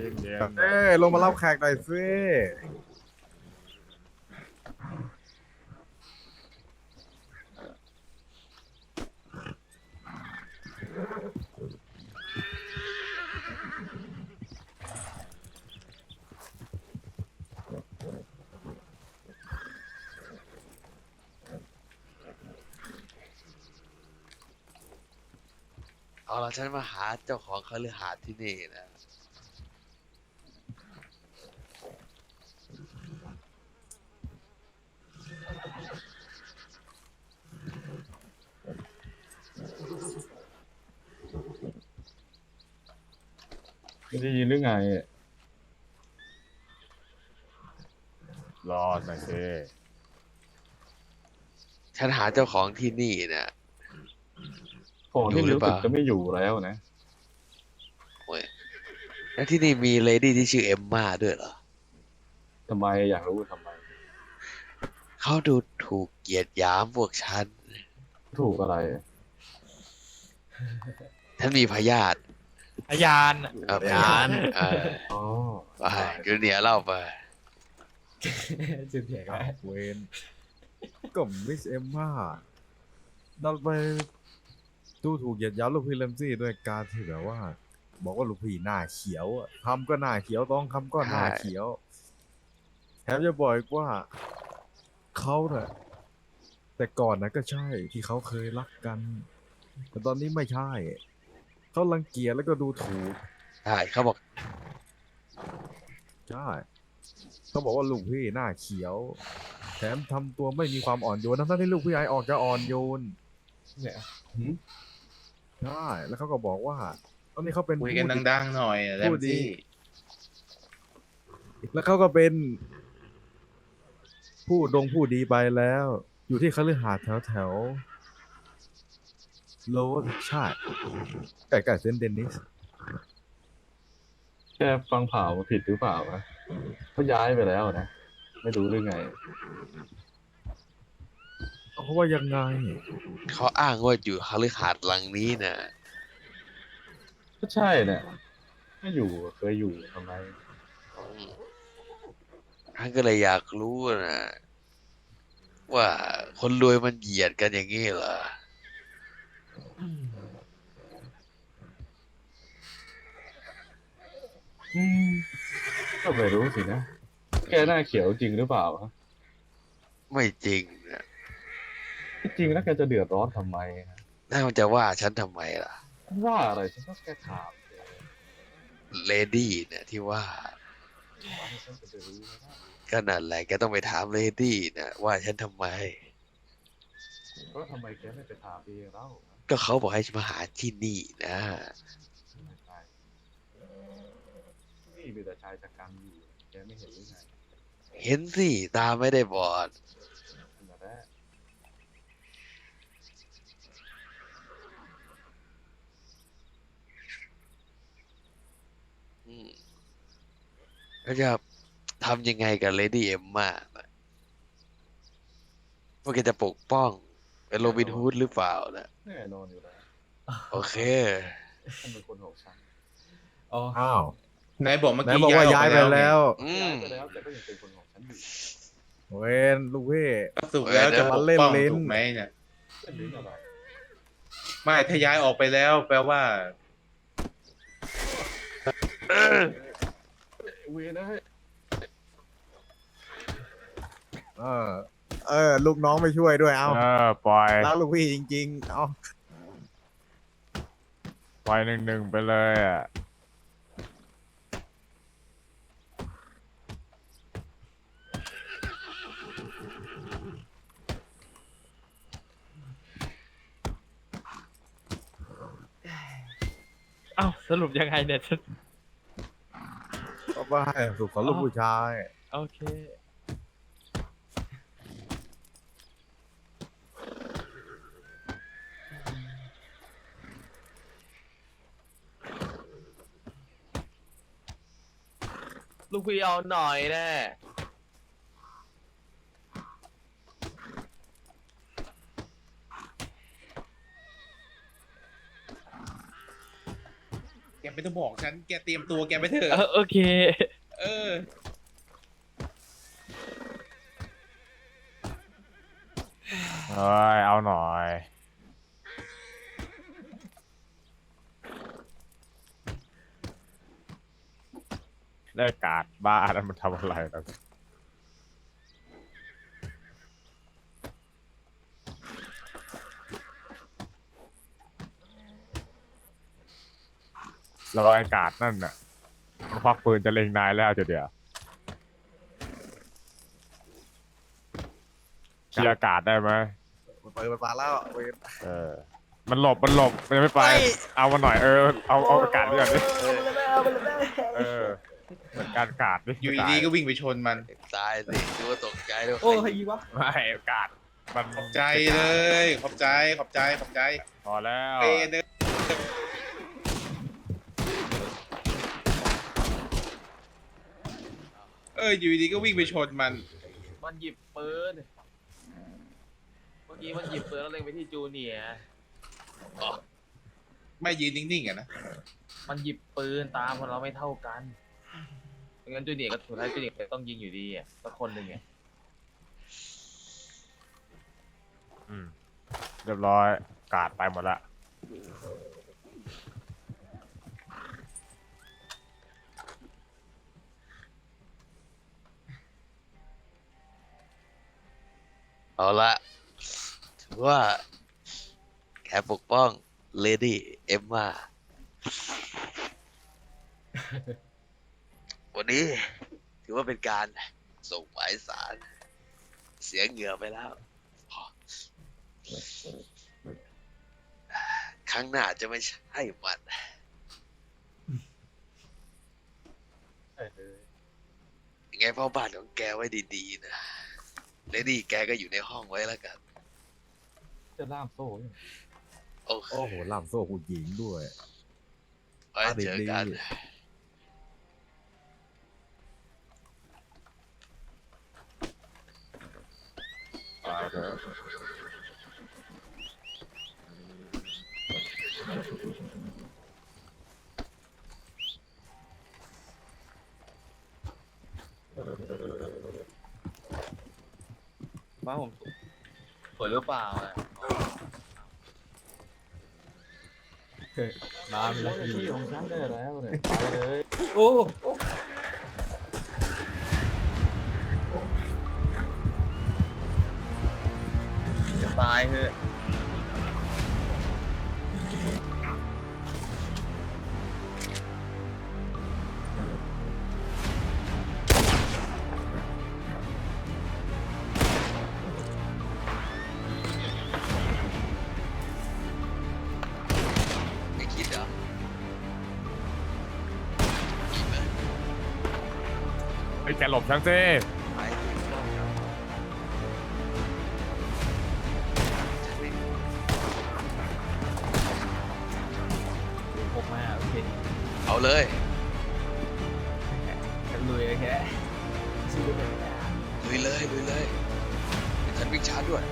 เย็นเอ้ยลงมารับแขกหน่อยสิเอาละฉันมาหาเจ้าของคฤหาสน์ที่นี่นะ ไม่ได้ยินหรือไง รอหน่อยสิฉันหาเจ้าของที่นี่นะของที่อยู่หรือรู้เปสึล่ากจะไม่อยู่แล้วนะโอ้ยแล้วที่นี่มีเลดี้ที่ชื่อเอมมาด้วยเหรอทำไมอยากรู้ทำไม เขาดูถูกเกียดหยามพวกฉัน ถูกอะไร ฉันมีพยาธิ พยานเออพยาธิเอออ๋อไปกูเนี่ยเล่าไป จุดเถียงกันเวนก็มิสเอมมาดันไปดูถูกเหยียดหยามลูกพี่เลมซี่ด้วยการที่แบบว่า บอกว่าลูกพี่หน้าเขียวอะคำก็หน้าเขียวต้องคำก็หน้าเขียวแถมจะบอกอีกว่าเขาเนี่ยแต่ก่อนนะก็ใช่ที่เขาเคยรักกัน แต่ตอนนี้ไม่ใช่ เขารังเกียจแล้วก็ดูถูกใช่เขาบอกใช่เขาบอกว่าลูกพี่หน้าเขียว แถมทำตัวไม่มีความอ่อนโยนทั้งๆที่ลูกพี่ไอออกจะอ่อนโยนเนี่ยใช่แล้วเขาก็บอกว่า ตอนนี้เขาเป็นคุยกันผู้ดังๆหน่อยอะแรพูมดดี ซี่แล้วเขาก็เป็น ผู้ดงผู้ดีไปแล้ว อยู่ที่คฤหาสน์แถวแถว โลดใช่ใกล้ๆเซนต์เดนิสแค่ฟังข่าวมาผิดหรือเปล่านะเขาย้ายไปแล้วนะ ไม่รู้หรือไง เพราะว่ายังไง เขาอ้างว่าอยู่คฤหาสน์หลังนี้นะก็ใช่เนี่ยไม่อยู่เคยอยู่ทำไมอืมท่านก็เลยอยากรู้นะว่าคนรวยมันเหยียดกันอย่างนี้เหรออืม ก็ไม่รู้สินะ แกหน้าเขียวจริงหรือเปล่าฮะไม่จริงนะที่จริงแล้วแกจะเดือดร้อนทำไมฮะน่ามันจะว่าฉันทำไมล่ะ ว่าอะไรฉันก็แค่ถามแกเลดี้เนี่ยที่ว่า ว่าให้ฉันจะไปรู้นะก็นั่นแหละแกต้องไปถามเลดี้นะว่าฉันทำไม ก็ทำไมแกไม่ไปถามเองเล่า ก็เขาบอกให้มาหาที่นี่นะนี่มีแต่ชายชะกันอยู่แกไม่เห็นหรือไงเห็นสิตาไม่ได้บอดอันดับแรกอืมแล้วจะทำยังไงกับเลดี้เอ็มมาพวกแกจะปกป้อง เป็นโรบินฮูดหรือเปล่านะแน่นอนอยู่แล้วโอเค ท่านเป็นคนของฉันอ๋ออ้าวไหนบอกเมื่อไหนกี้บอกว่าย้ายไปไงแล้ว อืม ย้ายไปแล้วแต่ก็ยังเป็นคนของฉันอยู่เวนลูกพี่ก็สุกแล้วจะปกมาเล่นป้องลิ้นถูกไหมเนี่ย เป็นลิ้นอะไรไม่ถ้าย้ายออกไปแล้ว แปลว่า เวียนะเฮ้ยเออ เออ ลูกน้องไม่ช่วยด้วยเอาเออปล่อยรักลูกพี่จริง ๆ เอาปล่อยหนึ่งหนึ่งไปเลยอะเอ้าสรุปยังไงเนี่ยฉันก็ว่าให้สุขของลูกผู้ชาย โอเค ลูกพี่เอาหน่อยแน่แกไม่ต้องบอกฉัน แกเตรียมตัวแกไปเถเออะ อโอเค เออ เอ้ยเอาหน่อย ได้การ์ดบ้าแล้วมันทำอะไรแล้วแล้วไอ้การ์ดนั่นน่ะมันควักปืนจะเล็งนายแล้วเดี๋ยวเดี๋ยวเคลียร์การ์ดได้ไหมเปิดมาแล้วเว้ยเออ มันหลบมันหลบมันยังไม่ไป เอามาหน่อยเออเอาเอาอากาศด้วยดิเออ เหมือนการกาดดิอยู่ดีๆก็วิ่งไปชนมันตายสิดูว่าตกใจด้วยโอ้ยวะไม่อากาศมันขอบใจเลย ขอบใจ ขอบใจ ขอบใจพอแล้วเปเดินเอออยู่ดีๆก็วิ่งไปชนมัน มันหยิบปืน เมื่อกี้มันหยิบปืนแล้วเล็งไปที่จูเนียร์ไม่ยืนนิ่งๆอะนะ มันหยิบปืนตามคนเราไม่เท่ากัน งั้นจูเนียร์ก็สุดท้ายจูเนียร์ก็ต้องยิงอยู่ดีอะสักคนหนึ่งไงอืมเรียบร้อยกาดไปหมดละเอาละถือว่าแกปกป้องเลดี้เอมมา วันนี้ ถือว่าเป็นการส่งหมายสาร เสียเหงื่อไปแล้วพอครั้งหน้าจะไม่ใช่มัน ยังไงเฝ้าบ้านของแกไว้ดีๆนะเลดี้แกก็อยู่ในห้องไว้แล้วกัน จะล่ามโซ่เนี่ยโอเคโอ้โหล่ามโซ่ผู้หญิงด้วยไว้เจอกัน ดี บ้าผมสวยหรือเปล่าอะน้ำแล้วที่ของฉันได้แล้วเนี่ยไปเลยโอ้จะ ตายเถอะไม่คิดเหรอไอ้แกหลบฉันสิไป เอาเลย ลุยแค่ชื่อเป็นลุยเลยลุยเลยเดี๋ยวฉันวิ่งชาร์จด้วย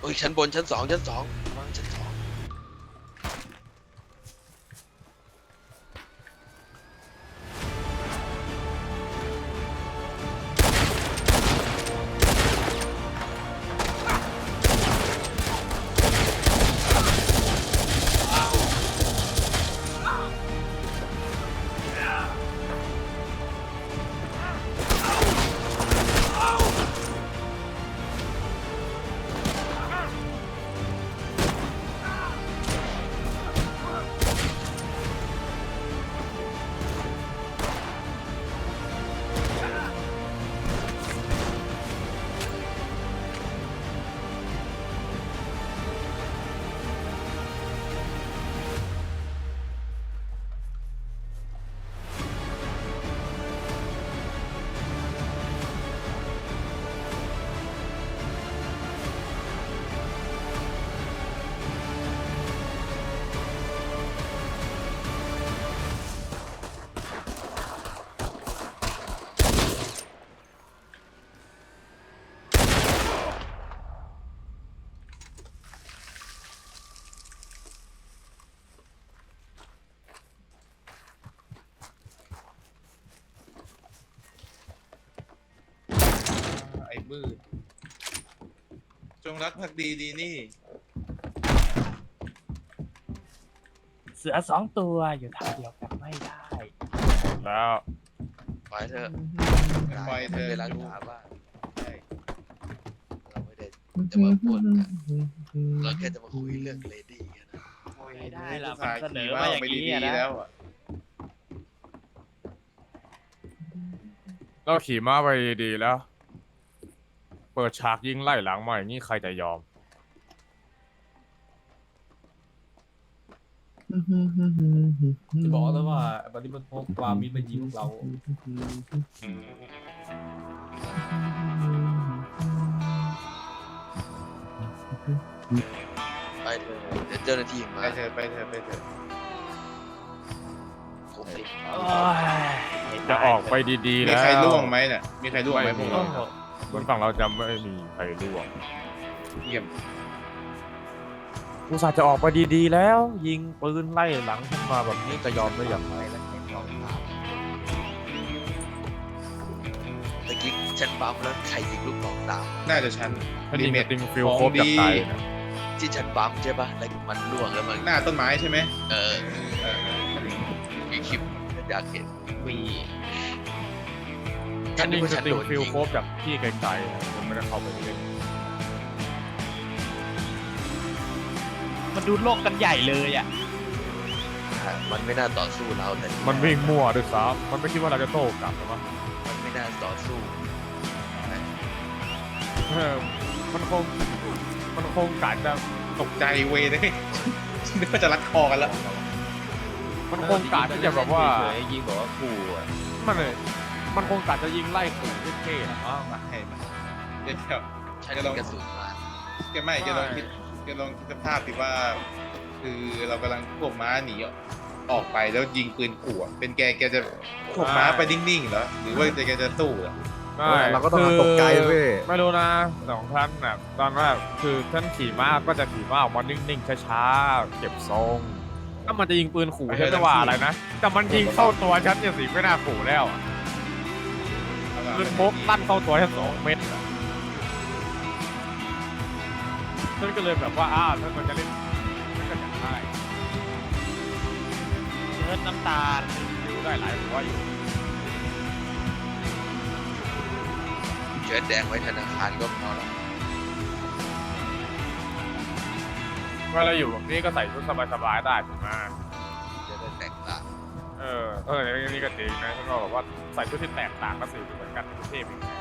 เฮ้ยชั้นบนชั้นสองชั้นสองวางชั้นสอง มืด จงรักภักดีดีนี่ เสือสองตัวอยู่ทางเดียวกันไม่ได้ แล้ว ปล่อยเถอะปล่อยเธอเวลาถามว่าใช่เราไม่ได้จะมาปล้นนะเราแค่จะมาคุยเรื่องเลดี้กันนะไม่ได้ล่ะผู้ชายมันเสนขี่อว่ามาอย่างไปนี้ดีอะๆนะแล้วอะเราขี่ม้าไปดีๆแล้ว เปิดฉากยิงไล่หลังมาอย่างนี้ใครจะยอม จะบอกแล้วว่าบันนี้มันพกความมิตรมายิงพวกเรา ไปเถอะเดี๋ยวเจ้าหน้าที่มาไปเถอะไปเถอะไปเถอะผมติดโอ้ยจะออกไปดีๆมีแล้ว ใครร่วงไหมเนี่ยมีใครร่วงไหมพวกเราบ นฝั่งเราจะไม่มีใครร่วงเยี่ยมอุตส่าห์จะออกไปดีๆแล้ว ยิงปืนไล่หลังขึ้นมาแบบนี้จะยอมได้อย่างไรตะกี้ฉันปั๊มแล้วใครยิงลูกน้องตาม น่าจะฉันถ้ายิงเมกับทติงฟิลของโครบจากดีไกลนะที่ฉันปั๊มใช่ปะแล้วมันล่วงแล้วมันหน้าต้นไม้ใช่ไหมเออเออมีคลิปอยากเห็นวี ถ้ายิงว่าสฉันติโดงนฟิลยิงโครบจากที่ไกลๆนะผมไม่ได้เข้าไปเล่นมันดูโลกกันใหญ่เลยอะอะมันไม่น่าต่อสู้เราแต่มันวิ่งมั่วด้วยซ้ำมันไม่คิดว่าเราจะโต้กลับหรอวะมันไม่น่าต่อสู้เออมันคงมันคงกะจะตกใจเวยเลยนึกว่าจะรัดคอกันแล้ว มันคงกะที่จะแบบว่าเฉยๆยิงบอกว่าขู่อะมันเลย มันคงกะจะยิงไล่ขู่เท่ๆนะอ๋อมาให้มาเดี๋ยวใช้กระสุนมาแกไม่แกลองคิดแกลองคิดสภาพสิว่า คือเรากำลังควบม้าหนีออกไปแล้วยิงปืนขู่อะเป็นแกแกจะควบม้าไปนิ่งๆเหรอหรือว่าแกจะสู้เหรอ ไม่เราก็ต้องตกใจเว้ยไม่รู้นะสองท่านน่ะตอนแรกคือท่านขี่ม้าก็จะขี่ม้าออกมานิ่งๆช้าๆเก็บทรงถ้ามันจะยิงปืนขู่ฉันจะว่าอะไรนะแต่มันยิงเข้าตัวฉันเนี่ยสิไม่น่าขู่แล้วอะ ปืนพกลั่นเข้าตัวฉันสองเม็ดอะฉันก็เลยแบบว่าอ้าวถ้ามันจะเล่นมันก็จะได้เชิดน้ำตาลดูได้หลายหัวอยู่เชิดแดงไว้ธนาคารก็พอแล้วเวลาอยู่แบบนี้ก็ใส่ชุดสบายๆได้ถูกไหม เออ เออในนี้ก็จริงนะฉันก็แบบว่าใส่ชุดที่แตกต่างกับสีเหมือนกันเทพอีกนะ